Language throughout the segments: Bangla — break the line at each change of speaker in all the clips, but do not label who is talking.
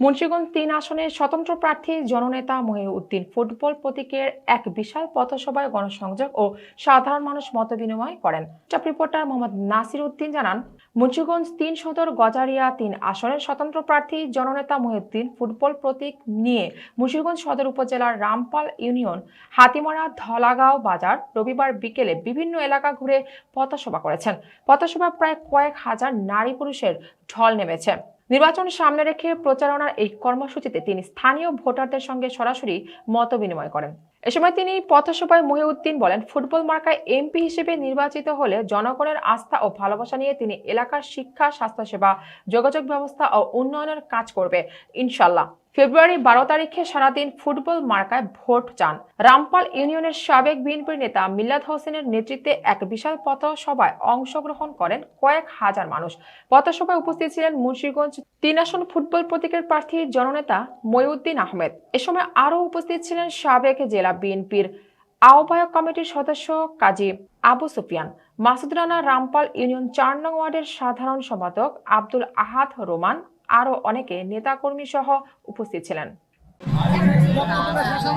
মুন্সিগঞ্জ তিন আসনের স্বতন্ত্র প্রার্থী জননেতা মহিউদ্দিন। ফুটবল প্রতীকের এক বিশাল পথসভায় গণসংযোগ ও সাধারণ মানুষ মত বিনিময় করেন। চাপ রিপোর্টার মোহাম্মদ নাসির উদ্দিন জানান, মুন্সিগঞ্জ তিন সদর গজারিয়া তিন আসনের স্বতন্ত্র প্রার্থী জননেতা মহিউদ্দিন ফুটবল প্রতীক নিয়ে মুন্সিগঞ্জ সদর উপজেলার রামপাল ইউনিয়ন, হাতিমারা, ধলাগাঁও বাজার রবিবার বিকেলে বিভিন্ন এলাকা ঘুরে পথসভা করেছেন। পথসভা প্রায় কয়েক হাজার নারী পুরুষের ঢল নেমেছে। নির্বাচন সামনে রেখে প্রচারণার এই কর্মসূচিতে তিনি স্থানীয় ভোটারদের সঙ্গে সরাসরি মত বিনিময় করেন। এ সময় তিনি পথসভায় মহিউদ্দিন বলেন, ফুটবল মার্কায় এমপি হিসেবে নির্বাচিত হলে জনগণের আস্থা ও ভালোবাসা নিয়ে তিনি এলাকার শিক্ষা, স্বাস্থ্যসেবা, যোগাযোগ ব্যবস্থা ও উন্নয়নের কাজ করবে। ইনশাল্লাহ ফেব্রুয়ারি বারো তারিখে সারাদিন ফুটবল মার্কায় ভোট চান। রামপাল ইউনিয়নের সাবেক বিএনপির নেতা মিল্লাদ হোসেনের নেতৃত্বে এক বিশাল পথসভায় অংশগ্রহণ করেন কয়েক হাজার মানুষ। পথসভায় উপস্থিত ছিলেন মুন্সিগঞ্জ তিন আসন ফুটবল প্রতীকের প্রার্থী জননেতা মইউদ্দিন আহমেদ। এ সময় আরও উপস্থিত ছিলেন সাবেক জেলা বিএনপির আহ্বায়ক কমিটির সদস্য কাজী আবু সুফিয়ান, মাসুদ রানা রামপাল ইউনিয়ন চার নং ওয়ার্ডের সাধারণ সম্পাদক আব্দুল আহাদ রোমান, আরও অনেকে নেতাকর্মী সহ উপস্থিত ছিলেন।
সব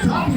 Come on.